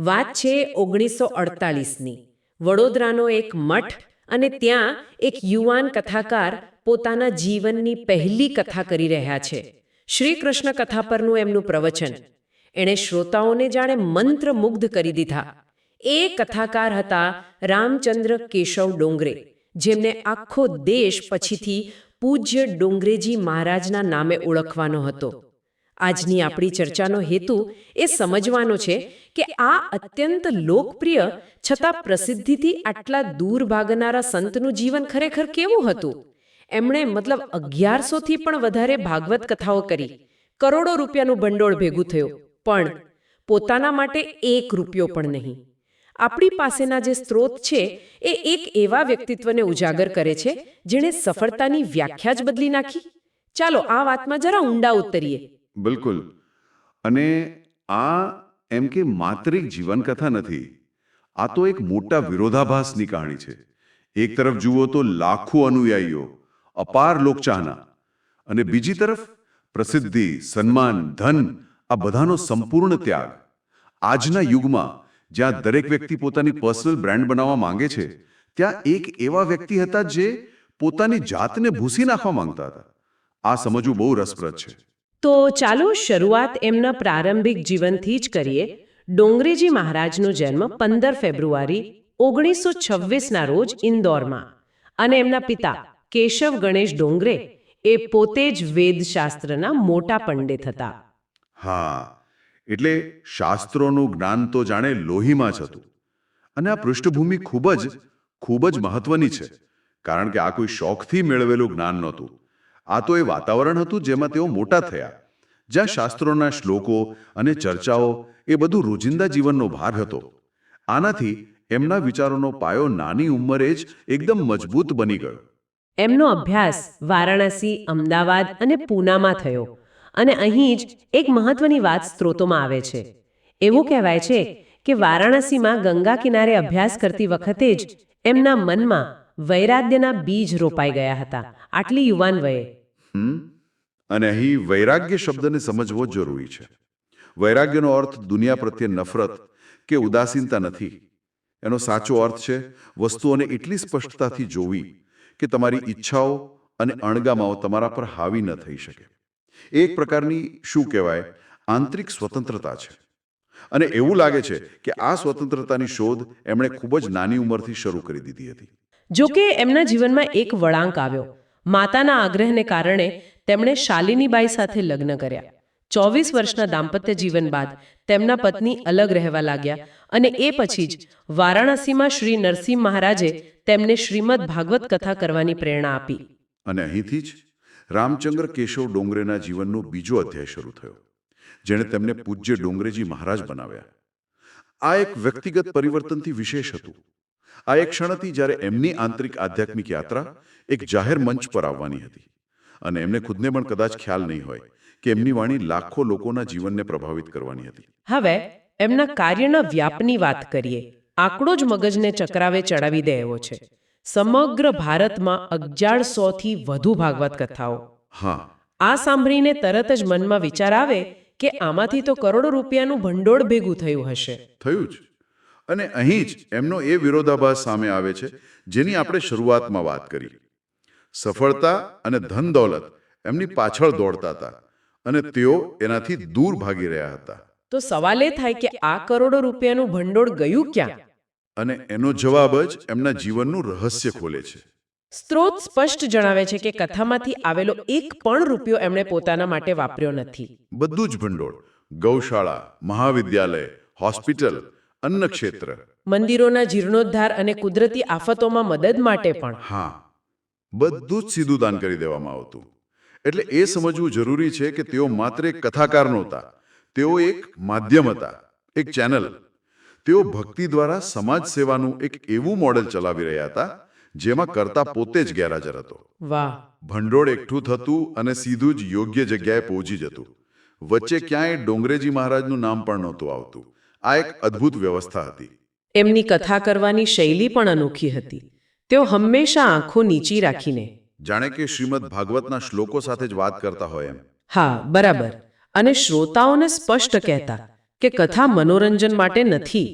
વાત છે ઓગણીસો અડતાલીસની વડોદરાનો એક મઠ અને ત્યાં એક યુવાન કથાકાર પોતાના જીવનની પહેલી કથા કરી રહ્યા છે. શ્રી કૃષ્ણ કથા પરનું એમનું પ્રવચન. એણે શ્રોતાઓને જાણે મંત્રમુગ્ધ કરી દીધા. એ કથાકાર હતા રામચંદ્ર કેશવ ડોંગરે, જેમને આખો દેશ પછીથી પૂજ્ય ડોંગરેજી મહારાજના નામે ઓળખવાનો હતો. આજની આપણી ચર્ચાનો હેતુ એ સમજવાનો છે કે આ અત્યંત લોકપ્રિય છતાં પ્રસિદ્ધિથી આટલા દૂર ભાગનારા સંતનું જીવન ખરેખર કેવું હતું? એમણે મતલબ અગિયારસોથી પણ વધારે ભાગવત કથાઓ કરી. કરોડો રૂપિયાનું ભંડોળ ભેગું થયું. પણ પોતાના માટે એક રૂપિયો પણ નહીં. આપણી પાસેના જે સ્ત્રોત છે એ એક એવા વ્યક્તિત્વને ઉજાગર કરે છે જેણે સફળતાની વ્યાખ્યા જ બદલી નાખી. ચાલો આ વાતમાં જરા ઊંડા ઉતરીએ. બિલકુલ. અને આ એમ કે માત્ર એક જીવનકથા નથી. આ તો એક મોટા વિરોધાભાસની કહાણી છે. એક તરફ જુઓ તો લાખો અનુયાયીઓ, અપાર લોકચાહના અને બીજી તરફ પ્રસિદ્ધિ, સન્માન, ધન, આ બધાનો સંપૂર્ણ ત્યાગ. આજના યુગમાં જ્યાં દરેક વ્યક્તિ પોતાની પર્સનલ બ્રાન્ડ બનાવવા માંગે છે, ત્યાં એક એવા વ્યક્તિ હતા જે પોતાની જાતને ભૂસી નાખવા માંગતા હતા. આ સમજવું બહુ રસપ્રદ છે. તો ચાલો શરૂઆત એમના પ્રારંભિક જીવનથી જ કરીએ. ડોંગરેજી મહારાજનો જન્મ પંદર ફેબ્રુઆરી ઓગણીસો છવ્વીસના રોજ ઇન્દોરમાં અને એમના પિતા કેશવ ગણેશ ડોંગરે એ પોતે જ વેદશાસ્ત્રના મોટા પંડિત હતા. હા, એટલે શાસ્ત્રોનું જ્ઞાન તો જાણે લોહીમાં જ હતું. અને આ પૃષ્ઠભૂમિ ખૂબ જ ખૂબ જ મહત્વની છે, કારણ કે આ કોઈ શોખથી મેળવેલું જ્ઞાન નહોતું. આ તો એ વાતાવરણ હતું જેમાં તેઓ મોટા થયા. જ્યાં શાસ્ત્રોના શ્લોકો અને ચર્ચાઓ એ બધું રોજિંદા જીવનનો ભાર હતો. આનાથી એમના વિચારોનો પાયો નાની ઉંમરે જ એકદમ મજબૂત બની ગયો. એમનો અભ્યાસ વારાણસી, અમદાવાદ અને પૂનામાં થયો અને અહીં જ એક મહત્વની વાત સ્ત્રોતોમાં આવે છે. એવું કહેવાય છે કે વારાણસીમાં ગંગા કિનારે અભ્યાસ કરતી વખતે જ એમના મનમાં વૈરાગ્યના બીજ રોપાઈ ગયા હતા. આટલી યુવાન વયે અને અહીં વૈરાગ્ય શબ્દને સમજવો જરૂરી છે. વૈરાગ્યનો અર્થ દુનિયા પ્રત્યે નફરત કે ઉદાસીનતા નથી. એનો સાચો અર્થ છે, વસ્તુઓને એટલી સ્પષ્ટતાથી જોવી કે તમારી ઈચ્છાઓ અને અણગામાઓ તમારા પર હાવી ન થઈ શકે. એક પ્રકારની શું કહેવાય? આંતરિક સ્વતંત્રતા છે. અને એવું લાગે છે કે આ સ્વતંત્રતાની શોધ એમણે ખૂબ જ નાની ઉંમરથી શરૂ કરી દીધી હતી. જો કે એમના જીવનમાં એક વળાંક આવ્યો. માતાના આગ્રહને કારણે તેમણે શાલિનીબાઈ સાથે લગ્ન કર્યા. ચોવીસ વર્ષના દાંપત્ય જીવન બાદ તેમના પત્ની અલગ રહેવા લાગ્યા અને એ પછી જ વારાણસીમાં શ્રી નરસિંહ મહારાજે તેમને શ્રીમદ ભાગવત કથા કરવાની પ્રેરણા આપી. અને અહીંથી જ રામચંદ્ર કેશવ ડોંગરેના જીવનનો બીજો અધ્યાય શરૂ થયો, જેણે તેમને પૂજ્ય ડોંગરેજી મહારાજ બનાવ્યા. આ એક વ્યક્તિગત પરિવર્તનથી વિશેષ હતું. આ એક ક્ષણ હતી જ્યારે એમની આંતરિક આધ્યાત્મિક યાત્રા એક જાહેર મંચ પર આવવાની હતી. અને એમને ખુદને પણ કદાચ ખ્યાલ નહીં હોય કે એમની વાણી લાખો લોકોના જીવનને પ્રભાવિત કરવાની હતી. હવે એમના કાર્યના વ્યાપની વાત કરીએ. આંકડો જ મગજને ચક્રાવે ચડાવી દે એવો છે. સમગ્ર ભારતમાં અગિયારસોથી વધુ ભાગવત કથાઓ. હા. આ સાંભળીને તરત જ મનમાં વિચાર આવે કે આમાંથી તો કરોડો રૂપિયાનું ભંડોળ ભેગું થયું હશે. થયું જ. અને અહીં જ એમનો એ વિરોધાભાસ સામે આવે છે જેની આપણે શરૂઆતમાં વાત કરી. સફળતા અને ધન દોલત એમની પાછળ દોડતા હતા અને તેઓ એનાથી દૂર ભાગી રહ્યા હતા. તો સવાલ એ થાય કે આ કરોડો રૂપિયાનું ભંડોળ ગયું ક્યાં? અને એનો જવાબ જ એમના જીવનનું રહસ્ય ખોલે છે. સ્ત્રોત સ્પષ્ટ જણાવે છે કે કથામાંથી આવેલો એક પણ રૂપિયો એમણે પોતાના માટે વાપર્યો નથી. બધું જ ભંડોળ ગૌશાળા મહાવિદ્યાલય હોસ્પિટલ અન્ન ક્ષેત્ર મંદિરોના જીર્ણોદ્ધાર અને કુદરતી આફતોમાં મદદ માટે પણ. હા બધું જ સીધું દાન કરી દેવામાં આવતું. એટલે એ સમજવું જરૂરી છે કે તેઓ માત્ર એક કથાકાર નહોતા. તેઓ એક માધ્યમ હતા એક ચેનલ. તેઓ ભક્તિ દ્વારા સમાજ સેવાનું એક એવું મોડેલ ચલાવી રહ્યા હતા જેમાં કરતા પોતે જ ગેરહાજર હતો. વાહ. ભંડોળ એકઠું થતું અને સીધું જ યોગ્ય જગ્યાએ પહોંચી જતું. વચ્ચે ક્યાંય ડોંગરેજી મહારાજનું નામ પણ નહોતું આવતું. આ એક અદ્ભુત વ્યવસ્થા હતી. એમની કથા કરવાની શૈલી પણ અનોખી હતી. તેઓ હંમેશા આંખો નીચી રાખીને જાણે કે શ્રીમદ ભાગવતના શ્લોકો સાથે જ વાત કરતા હોય એમ. હા બરાબર. અને શ્રોતાઓને સ્પષ્ટ કહેતા કે કથા મનોરંજન માટે નથી.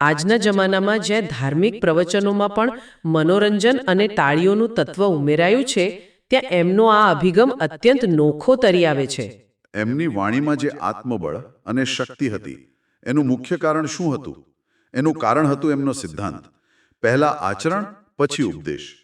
આજના જમાનામાં જ્યાં ધાર્મિક પ્રવચનોમાં પણ મનોરંજન અને તાળીઓનું તત્વ ઉમેરાયું છે ત્યાં એમનો આ અભિગમ અત્યંત નોખો તરી આવે છે. એમની વાણીમાં જે આત્મબળ અને શક્તિ હતી એનું મુખ્ય કારણ શું હતું? એનું કારણ હતું એમનો સિદ્ધાંત. પહેલા આચરણ પછી ઉપદેશ.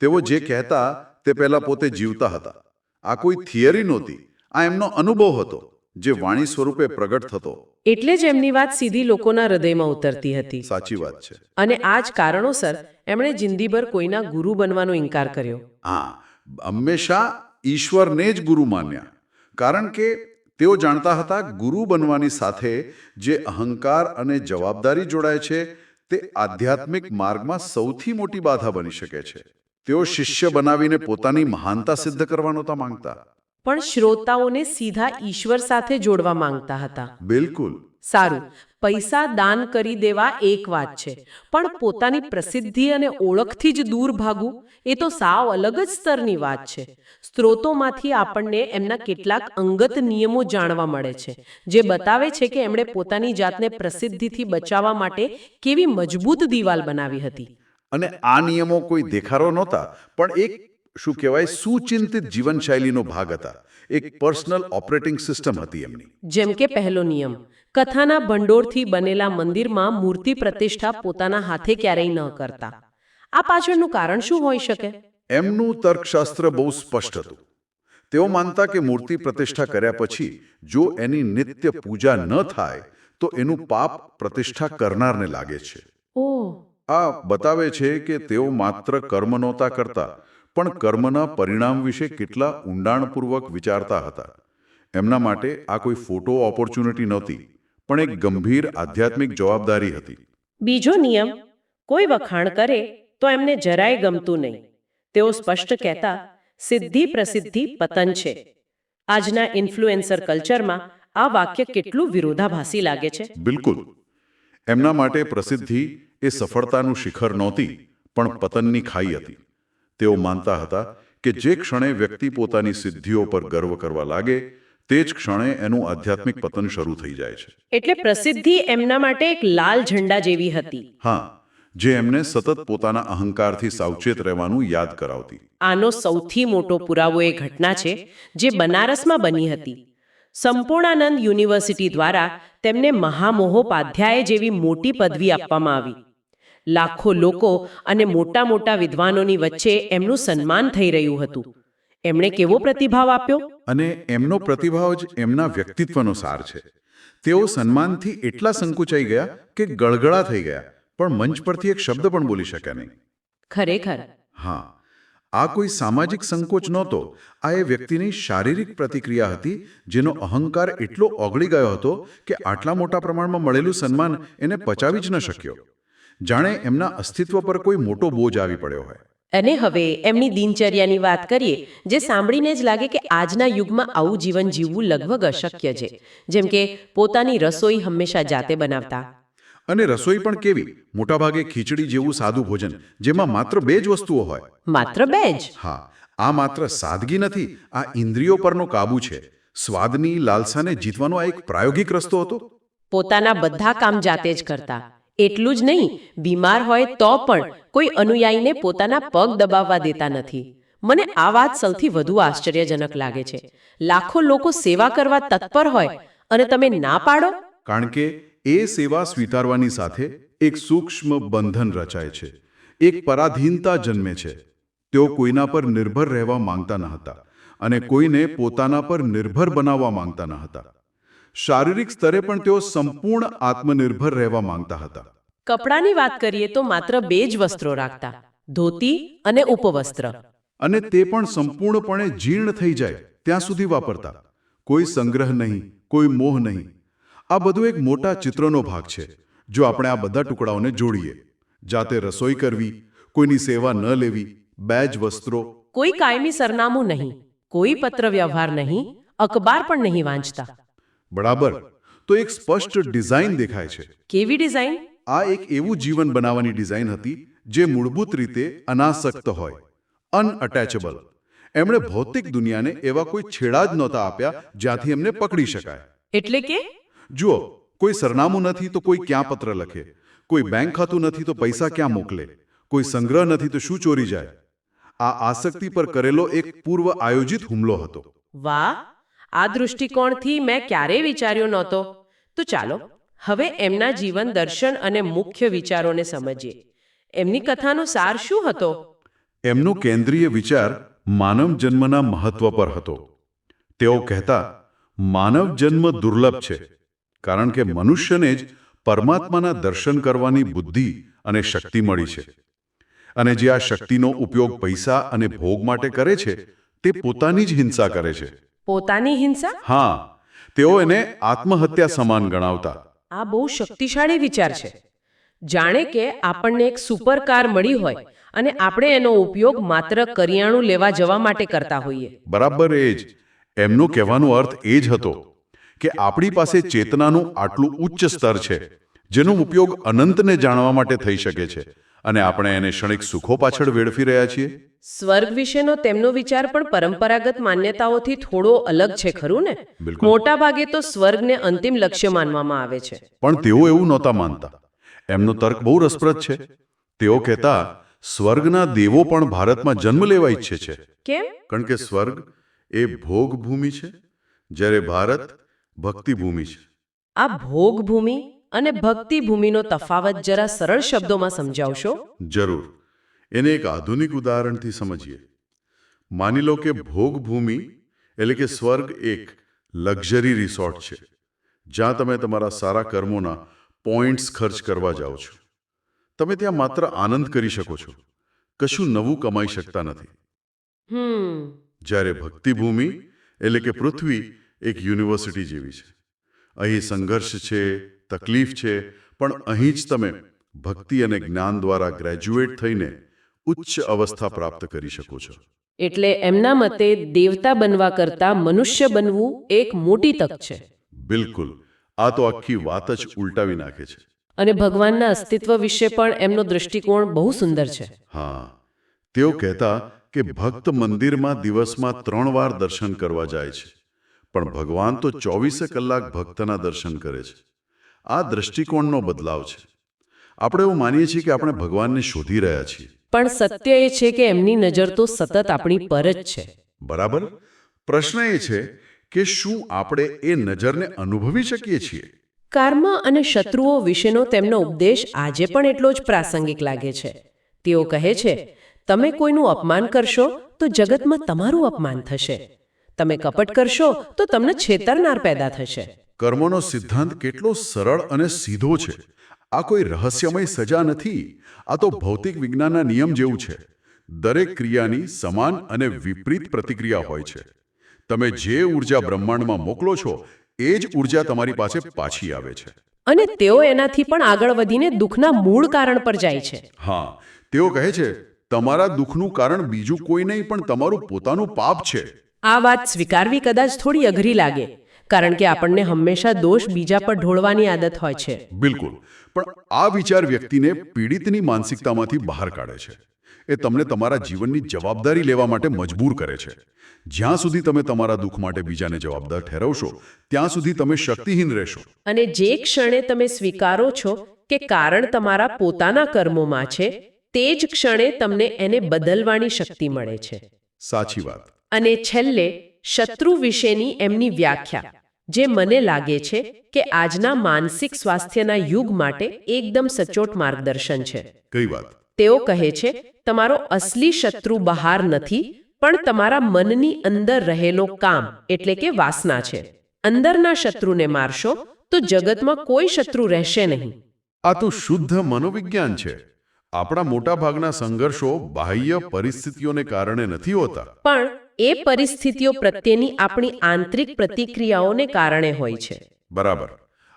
તેઓ જે કહેતા તે પહેલા પોતે જીવતા હતા. આ કોઈ થિયરી નહોતી. આ એમનો અનુભવ હતો જે વાણી સ્વરૂપે પ્રગટ થતો. એટલે જ એમની વાત સીધી લોકોના હૃદયમાં ઉતરતી હતી. સાચી વાત છે. અને આ જ કારણોસર એમણે જિંદગીભર કોઈના ગુરુ બનવાનો ઇનકાર કર્યો. હા હંમેશા ઈશ્વરને જ ગુરુ માન્યા. કારણ કે તેઓ જાણતા હતા ગુરુ બનવાની સાથે જે અહંકાર અને જવાબદારી જોડાય છે તે આધ્યાત્મિક માર્ગમાં સૌથી મોટી બાધા બની શકે છે. તેઓ શિષ્ય બનાવીને પોતાની મહાનતા સિદ્ધ કરવાનો નહોતા માંગતા. પણ શ્રોતાઓને સીધા ઈશ્વર સાથે જોડવા માંગતા હતા. બિલકુલ. સારું. પૈસા દાન કરી દેવા એક વાત છે. પણ પોતાની પ્રસિદ્ધિ અને ઓળખથી જ દૂર ભાગવું એ તો સાવ અલગ જ સ્તરની વાત છે. સ્ત્રોતોમાંથી આપણને એમના કેટલાક અંગત નિયમો જાણવા મળે છે જે બતાવે છે કે એમણે પોતાની જાતને પ્રસિદ્ધિથી બચાવવા માટે કેવી મજબૂત દિવાલ બનાવી હતી. અને આ નિયમો કોઈ દેખારો નહોતા પણ એક શું કહેવાય સુચિંતિત જીવનશૈલીનો ભાગ હતા. એક પર્સનલ ઓપરેટિંગ સિસ્ટમ હતી એમની. જેમ કે પહેલો નિયમ કથાના ભંડોળથી બનેલા મંદિરમાં મૂર્તિ પ્રતિષ્ઠા પોતાના હાથે ક્યારેય ન કરતા. આ પાછળનું કારણ શું હોઈ શકે? એમનું તર્કશાસ્ત્ર બહુ સ્પષ્ટ હતું. તેઓ માનતા કે મૂર્તિ પ્રતિષ્ઠા કર્યા પછી જો એની નિત્ય પૂજા ન થાય તો એનું પાપ પ્રતિષ્ઠા કરનારને લાગે છે. આ બતાવે છે કે તેઓ માત્ર કર્મ નહોતા કરતા પણ કર્મના પરિણામ વિશે કેટલા ઊંડાણપૂર્વક વિચારતા હતા. એમના માટે આ કોઈ ફોટો ઓપોર્ચ્યુનિટી નહોતી. પણ એક ગંભીર આધ્યાત્મિક જવાબદારી હતી. બીજો નિયમ કોઈ વખાણ કરે તો એમને જરાય ગમતું નહીં. તેઓ સ્પષ્ટ કહેતા સિદ્ધિ પ્રસિદ્ધિ પતન છે. આજના ઇન્ફ્લુએન્સર કલ્ચરમાં આ વાક્ય કેટલું વિરોધાભાસી લાગે છે? બિલકુલ. એમના માટે પ્રસિદ્ધિ એ સફળતાનું શિખર નહોતી પણ પતનની ખાઈ હતી. તેઓ માનતા હતા કે જે ક્ષણે વ્યક્તિ પોતાની સિદ્ધિઓ પર ગર્વ કરવા લાગે તે જ ક્ષણે એનું આધ્યાત્મિક પતન શરૂ થઈ જાય છે. એટલે પ્રસિદ્ધિ એમના માટે એક લાલ ઝંડા જેવી હતી. હા જે એમને સતત પોતાના અહંકારથી સાવચેત રહેવાનું યાદ કરાવતી. આનો સૌથી મોટો પુરાવો એ ઘટના છે જે બનારસમાં બની હતી. સંપૂર્ણાનંદ યુનિવર્સિટી દ્વારા તેમને મહામોહોપાધ્યાય જેવી મોટી પદવી આપવામાં આવી. લાખો લોકો અને મોટા મોટા વિદ્વાનોની વચ્ચે એમનું સન્માન થઈ રહ્યું હતું. એમણે કેવો પ્રતિભાવ આપ્યો? અને એમનો પ્રતિભાવ જ એમના વ્યક્તિત્વનો સાર છે. તેઓ સન્માનથી એટલા સંકુચાઈ ગયા કે ગળગળા થઈ ગયા. પણ મંચ પરથી એક શબ્દ પણ બોલી શક્યા નહીં. ખરેખર. હા. આ કોઈ સામાજિક સંકોચ નહોતો. આ એ વ્યક્તિની શારીરિક પ્રતિક્રિયા હતી જેનો અહંકાર એટલો ઓગળી ગયો હતો કે આટલા મોટા પ્રમાણમાં મળેલું સન્માન એને પચાવી જ ન શક્યો. જાણે એમના અસ્તિત્વ પર કોઈ મોટો બોજ આવી પડ્યો હોય. અને હવે એમની દિનચર્યાની વાત કરીએ જે સાંભળીને જ લાગે કે આજના યુગમાં આવું જીવન જીવવું લગભગ અશક્ય છે. જેમ કે પોતાની રસોઈ હંમેશા જાતે બનાવતા. અને રસોઈ પણ કેવી? મોટાભાગે ખીચડી જેવું સાદું ભોજન જેમાં માત્ર બે જ વસ્તુઓ હોય. માત્ર બે જ? હા આ માત્ર સાદગી નથી આ ઇન્દ્રિયો પરનો કાબુ છે. સ્વાદની લાલસાને જીતવાનો આ એક પ્રાયોગિક રસ્તો હતો. પોતાના બધા કામ જાતે જ કરતા. એટલું જ નહીં, બીમાર હોય તો પણ કોઈ અનુયાયીને પોતાના પગ દબાવવા દેતા નથી. મને આ વાત સૌથી વધુ આશ્ચર્યજનક લાગે છે. લાખો લોકો સેવા કરવા તત્પર હોય અને તમે ના પાડો? કારણ કે એ સેવા સ્વીકારવાની સાથે એક સૂક્ષ્મ બંધન રચાય છે. એક પરાધીનતા જન્મે છે. તેઓ કોઈના પર નિર્ભર રહેવા માંગતા ન હતા અને કોઈને પોતાના પર નિર્ભર બનાવવા માંગતા ન હતા. શારીરિક સ્તરે પણ તેઓ સંપૂર્ણ આત્મનિર્ભર રહેવા માંગતા હતા. કપડાની વાત કરીએ તો માત્ર બે જ વસ્ત્રો રાખતા ધોતી અને ઉપવસ્ત્ર. અને તે પણ સંપૂર્ણપણે જીર્ણ થઈ જાય ત્યાં સુધી વાપરતા. કોઈ સંગ્રહ નહીં કોઈ મોહ નહીં. આ બધું એક મોટા ચિત્રનો ભાગ છે જો આપણે આ બધા ટુકડાઓને જોડીએ. જાતે રસોઈ કરવી કોઈની સેવા ન લેવી બે જ વસ્ત્રો. કોઈ કાયમી સરનામું નહીં કોઈ પત્ર વ્યવહાર નહીં અખબાર પણ નહીં વાંચતા. બરાબર. તો એક સ્પષ્ટ ડિઝાઇન દેખાય છે. કેવી ડિઝાઇન? આ એક એવું જીવન બનાવવાની ડિઝાઇન હતી જે મૂળભૂત રીતે અનાસક્ત હોય અનઅટેચેબલ. એમણે ભૌતિક દુનિયાને એવા કોઈ છેડા જ નહોતા આપ્યા જ્યાંથી એમને પકડી શકાય. એટલે કે? જુઓ કોઈ સરનામું નથી તો કોઈ ક્યાં પત્ર લખે કોઈ બેંક ખાતું નથી તો પૈસા ક્યાં મોકલે કોઈ સંગ્રહ નથી તો શું ચોરી જાય. આ આસક્તિ પર કરેલો એક પૂર્વ આયોજિત હુમલો હતો. વાહ! આ દૃષ્ટિકોણથી મેં ક્યારેય વિચાર્યો નહોતો. તો ચાલો, હવે એમના જીવન દર્શન અને મુખ્ય વિચારોને સમજીએ. એમની કથાનો સાર શું હતો? એમનો કેન્દ્રીય વિચાર માનવ જન્મના મહત્વ પર હતો. તેઓ કહેતા, માનવ જન્મ દુર્લભ છે, કારણ કે મનુષ્યને જ પરમાત્માના દર્શન કરવાની બુદ્ધિ અને શક્તિ મળી છે. અને જે આ શક્તિનો ઉપયોગ પૈસા અને ભોગ માટે કરે છે, તે પોતાની જ હિંસા કરે છે. પોતાની હિંસા? હા તેઓ એને આત્મહત્યા સમાન ગણાવતા. આ બહુ શક્તિશાળી વિચાર છે. જાણે કે આપણને એક સુપર કાર મળી હોય અને આપણે એનો ઉપયોગ માત્ર કરિયાણું લેવા જવા માટે કરતા હોઈએ. બરાબર એ જ. એમનો કહેવાનો અર્થ એ જ હતો કે આપણી પાસે ચેતનાનું આટલું ઉચ્ચ સ્તર છે જેનો ઉપયોગ અનંતને જાણવા માટે થઈ શકે છે અને આપણે એને ક્ષણિક સુખો પાછળ વેડફી રહ્યા છીએ. સ્વર્ગ વિશેનો તેમનો વિચાર પણ પરંપરાગત માન્યતાઓથી થોડો અલગ છે ખરું ને? મોટા ભાગે તો સ્વર્ગને અંતિમ લક્ષ્ય માનવામાં આવે છે. પણ તેઓ એવું નહોતા માનતા. એમનો તર્ક બહુ રસપ્રદ છે. તેઓ કહેતા સ્વર્ગના દેવો પણ ભારતમાં જન્મ લેવા ઈચ્છે છે. કેમ? કારણ કે સ્વર્ગ એ ભોગ ભૂમિ છે જ્યારે ભારત ભક્તિ ભૂમિ છે. આ ભોગ ભૂમિ અને ભક્તિ ભૂમિનો તફાવત જરા સરળ શબ્દોમાં સમજાવશો? જરૂર. એને એક આધુનિક ઉદાહરણથી સમજીએ. માની લો કે ભોગભૂમિ એટલે કે સ્વર્ગ એક લક્ઝરી રિસોર્ટ છે જ્યાં તમે તમારા સારા કર્મોના પોઈન્ટ્સ ખર્ચ કરવા જાઓ છો. તમે ત્યાં માત્ર આનંદ કરી શકો છો કશું નવું કમાઈ શકતા નથી. હમ. જ્યારે ભક્તિભૂમિ એટલે કે પૃથ્વી એક યુનિવર્સિટી જેવી છે. અહીં સંઘર્ષ છે તકલીફ છે પણ અહીં જ તમે ભક્તિ અને જ્ઞાન દ્વારા ગ્રેજ્યુએટ થઈને ઉચ્ચ અવસ્થા પ્રાપ્ત કરી શકો છો. એટલે એમના મતે દેવતા બનવા કરતા મનુષ્ય બનવું એક મોટી તક છે. બિલકુલ. આ તો આખી વાત જ ઉલટાવી નાખે છે. અને ભગવાનના અસ્તિત્વ વિશે પણ એમનો દૃષ્ટિકોણ બહુ સુંદર છે. હા. તેઓ કહેતા કે ભક્ત મંદિરમાં દિવસમાં ત્રણ વાર દર્શન કરવા જાય છે. પણ ભગવાન તો ચોવીસે કલાક ભક્તના દર્શન કરે છે. આ દૃષ્ટિકોણનો બદલાવ છે. આપણે એવું માનીએ છીએ કે આપણે ભગવાનને શોધી રહ્યા છીએ. પણ સત્ય એ છે કે એમની નજર તો સતત આપણી પર જ છે. બરાબર? પ્રશ્ન એ છે કે શું આપણે એ નજરને અનુભવી શકીએ છીએ? કર્મ અને શત્રુઓ વિશેનો તેમનો ઉપદેશ આજે પણ એટલો જ પ્રાસંગિક લાગે છે. તેઓ કહે છે તમે કોઈનું અપમાન કરશો તો જગતમાં તમારું અપમાન થશે. તમે કપટ કરશો તો તમને છેતરનાર પેદા થશે. કર્મનો સિદ્ધાંત કેટલો સરળ અને સીધો છે. આ કોઈ રહસ્યમય સજા નથી. આ તો ભૌતિક વિજ્ઞાનના નિયમ જેવું છે. દરેક ક્રિયાની સમાન અને વિપરીત પ્રતિક્રિયા હોય છે. તમે જે ઊર્જા બ્રહ્માંડમાં મોકલો છો એ જ ઊર્જા તમારી પાસે પાછી આવે છે. અને તેઓ એનાથી પણ આગળ વધીને દુઃખના મૂળ કારણ પર જાય છે. હા તેઓ કહે છે તમારા દુઃખનું કારણ બીજું કોઈ નહીં પણ તમારું પોતાનું પાપ છે. આ વાત સ્વીકારવી કદાચ થોડી અઘરી લાગે. કારણ કે આપણને હંમેશા દોષ બીજા પર ઢોળવાની આદત હોય છે. બિલકુલ. પણ આ વિચાર વ્યક્તિને પીડિતની માનસિકતામાંથી બહાર કાઢે છે. એ તમને તમારા જીવનની જવાબદારી લેવા માટે મજબૂર કરે છે. જ્યાં સુધી તમે તમારા દુઃખ માટે બીજાને જવાબદાર ઠેરવશો ત્યાં સુધી તમે શક્તિહીન રહેશો. અને જે ક્ષણે તમે સ્વીકારો છો કે કારણ તમારા પોતાના કર્મોમાં છે તે જ ક્ષણે તમને એને બદલવાની શક્તિ મળે છે. સાચી વાત. અને છેલ્લે શત્રુ વિશેની એમની વ્યાખ્યા. જે મને લાગે છે કે આજના માનસિક સ્વાસ્થ્યના યુગ માટે એકદમ સચોટ માર્ગદર્શન છે. કઈ વાત? તેઓ કહે છે તમારો અસલી શત્રુ બહાર નથી પણ તમારા મનની અંદર રહેલો કામ એટલે કે વાસના છે. અંદરના શત્રુને મારશો તો જગતમાં કોઈ શત્રુ રહેશે નહીં. આ તો શુદ્ધ મનોવિજ્ઞાન છે. આપણા મોટાભાગના સંઘર્ષો બાહ્ય પરિસ્થિતિઓને કારણે નથી હોતા. પણ એ પરિસ્થિતિઓ પ્રત્યેની આપણી આંતરિક પ્રતિક્રિયાઓને કારણે હોય છે. બરાબર.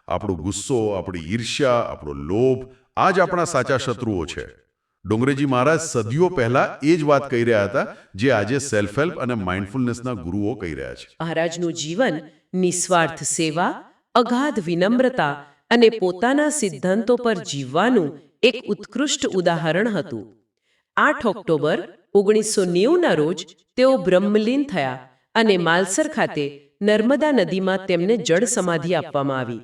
આપણો ગુસ્સો આપણી ઈર્ષ્યા આપણો લોભ આ જ આપણા સાચા શત્રુઓ છે. ડોંગરેજી મહારાજ સદીઓ પહેલા એ જ વાત કહી રહ્યા હતા જે આજે સેલ્ફ હેલ્પ અને માઇન્ડફુલનેસના ગુરુઓ કહી રહ્યા છે. મહારાજનું જીવન નિસ્વાર્થ સેવા અગાધ વિનમ્રતા અને પોતાના સિદ્ધાંતો પર જીવવાનું એક ઉત્કૃષ્ટ ઉદાહરણ હતું. આઠ ઓક્ટોબર ઓગણીસો નેવુંના રોજ તેઓ બ્રહ્મલીન થયા અને માલસર ખાતે નર્મદા નદીમાં તેમને જળ સમાધિ આપવામાં આવી.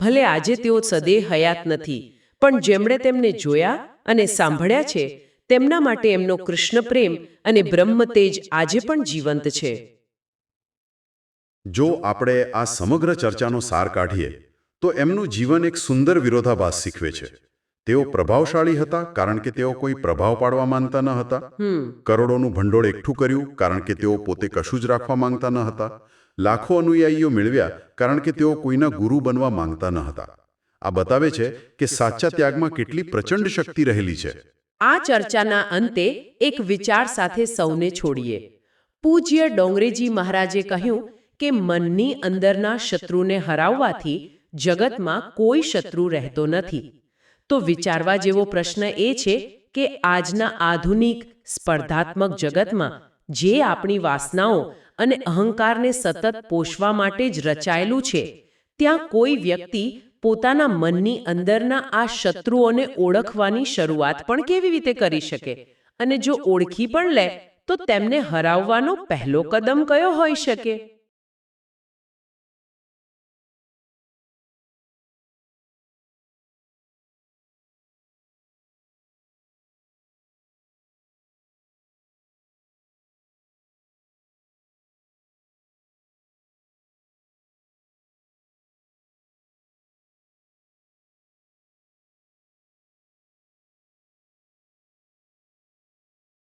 ભલે આજે તેઓ સદેહ હયાત નથી, પણ જેમણે તેમને જોયા અને સાંભળ્યા છે, તેમના માટે એમનો કૃષ્ણ પ્રેમ અને બ્રહ્મ તેજ આજે પણ જીવંત છે. જો આપણે આ સમગ્ર ચર્ચાનો સાર કાઢીએ, તો એમનું જીવન એક સુંદર વિરોધાભાસ શીખવે છે. તેઓ પ્રભાવશાળી હતા કારણ કે તેઓ કોઈ પ્રભાવ પાડવા માંગતા ન હતા. કરોડોનું ભંડોળ એકઠું કર્યું કારણ કે તેઓ પોતે કશું જ રાખવા માંગતા ન હતા. લાખો અનુયાયીઓ મેળવ્યા કારણ કે તેઓ કોઈના ગુરુ બનવા માંગતા ન હતા. આ બતાવે છે કે સાચા ત્યાગમાં કેટલી પ્રચંડ શક્તિ રહેલી છે. આ ચર્ચાના અંતે એક વિચાર સાથે સૌને છોડીએ. પૂજ્ય ડોંગરેજી મહારાજે કહ્યું કે મનની અંદરના શત્રુને હરાવવાથી જગતમાં કોઈ શત્રુ રહેતો નથી. તો વિચારવા જેવો પ્રશ્ન એ છે કે આજના આધુનિક, સ્પર્ધાત્મક જગતમાં જે આપણી વાસનાઓ અને અહંકારને સતત પોષવા માટે જ રચાયેલું છે, ત્યાં કોઈ વ્યક્તિ પોતાના મનની અંદરના આ શત્રુઓને ઓળખવાની શરૂઆત પણ કેવી રીતે કરી શકે? અને જો ઓળખી પણ લે, તો તેમને હરાવવાનો પહેલો કદમ કયો હોઈ શકે?